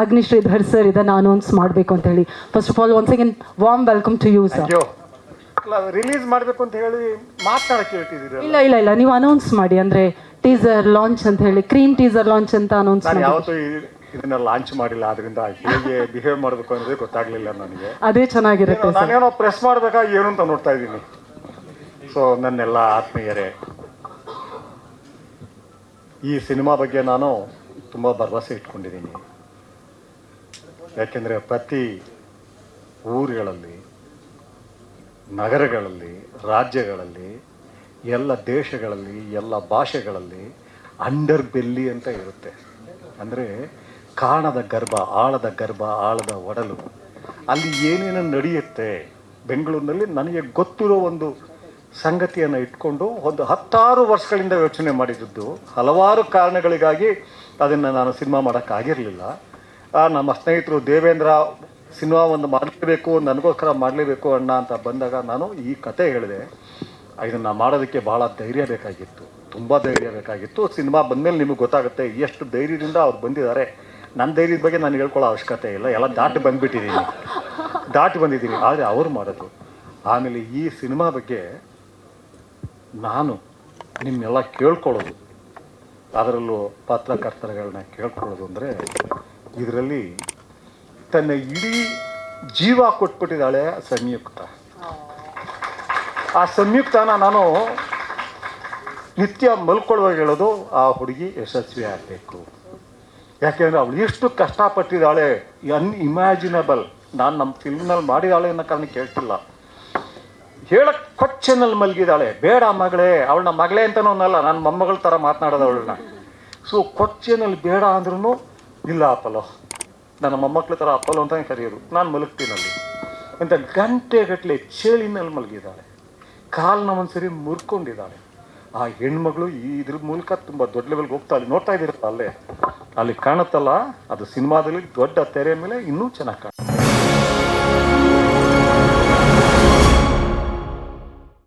ಅಗ್ನಿಶ್ರೀ ಧರ್ sir ಇದನ್ನು announce ಮಾಡಬೇಕು ಅಂತ ಹೇಳಿ. First of all once again warm welcome to you sir release ಮಾಡಬೇಕು ಅಂತ ಹೇಳಿ ಮಾತನಾಡಕ್ಕೆ ಹೇಳ್ತಿದ್ದೀರಾ ಇಲ್ಲ ಇಲ್ಲ ಇಲ್ಲ ನೀವು ಅನೌನ್ಸ್ ಮಾಡಿ. ಅಂದ್ರೆ ಟೀಸರ್ ಲಾಂಚ್ ಅಂತ ಹೇಳಿ ಕ್ರೀಮ್ ಟೀಸರ್ ಲಾಂಚ್ ಅಂತ ಅನೌನ್ಸ್ ನಾನು ಮಾಡಿ. ಯಾವತ್ತೂ ಇದನ್ನ ಲಾಂಚ್ ಮಾಡಿಲ್ಲ ಅದರಿಂದ ಹೇಗೆ ಬಿಹೇವ್ ಮಾಡಬೇಕು ಅನ್ನೋದೇ ಗೊತ್ತಾಗ್ಲಿಲ್ಲ ನನಗೆ. ಅದೇ ಚೆನ್ನಾಗಿರುತ್ತೆ ಏನೋ ನಾನೇನೋ ಪ್ರೆಸ್ ಮಾಡ್ಬೇಕಾ ಏನು ಅಂತ ನೋಡ್ತಾ ಇದ್ದೀನಿ. ಸೊ ನನ್ನೆಲ್ಲ ಆತ್ಮೀಯರೇ ಈ ಸಿನಿಮಾ ಬಗ್ಗೆ ನಾನು ತುಂಬ ಭರವಸೆ ಇಟ್ಕೊಂಡಿದ್ದೀನಿ. ಯಾಕೆಂದರೆ ಪ್ರತಿ ಊರುಗಳಲ್ಲಿ, ನಗರಗಳಲ್ಲಿ, ರಾಜ್ಯಗಳಲ್ಲಿ, ಎಲ್ಲ ದೇಶಗಳಲ್ಲಿ, ಎಲ್ಲ ಭಾಷೆಗಳಲ್ಲಿ ಅಂಡರ್ ಬೆಲ್ಲಿ ಅಂತ ಇರುತ್ತೆ. ಅಂದರೆ ಕಾಣದ ಗರ್ಭ, ಆಳದ ಗರ್ಭ, ಆಳದ ಒಡಲು, ಅಲ್ಲಿ ಏನೇನು ನಡೆಯುತ್ತೆ ಬೆಂಗಳೂರಿನಲ್ಲಿ ನನಗೆ ಗೊತ್ತಿರೋ ಒಂದು ಸಂಗತಿಯನ್ನು ಇಟ್ಕೊಂಡು ಒಂದು ಹತ್ತಾರು ವರ್ಷಗಳಿಂದ ಯೋಚನೆ ಮಾಡಿದ್ದು ಹಲವಾರು ಕಾರಣಗಳಿಗಾಗಿ ಅದನ್ನು ನಾನು ಸಿನಿಮಾ ಮಾಡೋಕ್ಕಾಗಿರಲಿಲ್ಲ. ನಮ್ಮ ಸ್ನೇಹಿತರು ದೇವೇಂದ್ರ ಸಿನಿಮಾ ಒಂದು ಮಾಡಲೇಬೇಕು, ನನಗೋಸ್ಕರ ಮಾಡಲೇಬೇಕು ಅಣ್ಣ ಅಂತ ಬಂದಾಗ ನಾನು ಈ ಕತೆ ಹೇಳಿದೆ. ಇದನ್ನು ಮಾಡೋದಕ್ಕೆ ಭಾಳ ಧೈರ್ಯ ಬೇಕಾಗಿತ್ತು, ತುಂಬ ಧೈರ್ಯ ಬೇಕಾಗಿತ್ತು. ಸಿನಿಮಾ ಬಂದಮೇಲೆ ನಿಮಗೆ ಗೊತ್ತಾಗುತ್ತೆ ಎಷ್ಟು ಧೈರ್ಯದಿಂದ ಅವ್ರು ಬಂದಿದ್ದಾರೆ. ನನ್ನ ಧೈರ್ಯದ ಬಗ್ಗೆ ನಾನು ಹೇಳ್ಕೊಳ್ಳೋ ಅವಶ್ಯಕತೆ ಇಲ್ಲ, ಎಲ್ಲ ದಾಟಿ ಬಂದುಬಿಟ್ಟಿದ್ದೀನಿ ದಾಟಿ ಬಂದಿದ್ದೀನಿ ಆದರೆ ಅವ್ರು ಮಾಡೋದು. ಆಮೇಲೆ ಈ ಸಿನಿಮಾ ಬಗ್ಗೆ ನಾನು ನಿಮ್ಮೆಲ್ಲ ಕೇಳ್ಕೊಳ್ಳೋದು. ಅದರಲ್ಲೂ ಪತ್ರಕರ್ತರುಗಳನ್ನ ಕೇಳ್ಕೊಳ್ಳೋದು ಅಂದರೆ ಇದರಲ್ಲಿ ತನ್ನ ಇಡೀ ಜೀವ ಕೊಟ್ಬಿಟ್ಟಿದ್ದಾಳೆ ಸಂಯುಕ್ತ. ಆ ಸಂಯುಕ್ತನ ನಾನು ನಿತ್ಯ ಮಲ್ಕೊಳ್ಳುವಾಗ ಹೇಳೋದು, ಆ ಹುಡುಗಿ ಯಶಸ್ವಿ ಆಗಬೇಕು. ಯಾಕೆಂದರೆ ಅವಳು ಎಷ್ಟು ಕಷ್ಟಪಟ್ಟಿದ್ದಾಳೆ ಅನ್ಇಮ್ಯಾಜಿನಬಲ್ ನಾನು ನಮ್ಮ ಫಿಲ್ಮ್ನಲ್ಲಿ ಮಾಡಿದಾಳೆ ಅನ್ನೋ ಕಾರಣ ಕೇಳ್ತಿಲ್ಲ. ಹೇಳಕ್ ಕೊಚ್ಚೆನಲ್ಲಿ ಮಲಗಿದಾಳೆ ಬೇಡ ಮಗಳೇ, ಅವಳನ್ನ ಮಗಳೇ ಅಂತನೂ ಅನ್ನಲ್ಲ. ನನ್ನ ಮೊಮ್ಮಗಳ ಥರ ಮಾತನಾಡೋದು ಅವಳನ್ನ. ಸೊ ಕೊಚ್ಚೆನಲ್ಲಿ ಬೇಡ ಅಂದ್ರೂ ಇಲ್ಲ ಅಪ್ಪಲೋ ನನ್ನ ಮೊಮ್ಮಕ್ಳ ಥರ ಅಪ್ಪಲೋ ಅಂತ ಕರೆಯೋರು ನಾನು ಮಲಗ್ತೀನಲ್ಲಿ. ಅಂತ ಗಂಟೆಗಟ್ಟಲೆ ಚೇಳಿನಲ್ಲಿ ಮಲಗಿದ್ದಾಳೆ. ಕಾಲನ್ನ ಒಂದ್ಸರಿ ಮುರ್ಕೊಂಡಿದ್ದಾಳೆ. ಆ ಹೆಣ್ಮಗಳು ಇದ್ರ ಮೂಲಕ ತುಂಬ ದೊಡ್ಡ ಲೆವೆಲ್ಗೆ ಹೋಗ್ತಾಳೆ ನೋಡ್ತಾ ಇದ್ದೀರಲ್ಲ ಅಲ್ಲೇ. ಅಲ್ಲಿ ಕಾಣುತ್ತಲ್ಲ, ಅದು ಸಿನಿಮಾದಲ್ಲಿ ದೊಡ್ಡ ತೆರೆ ಮೇಲೆ ಇನ್ನೂ ಚೆನ್ನಾಗಿ ಕಾಣುತ್ತೆ.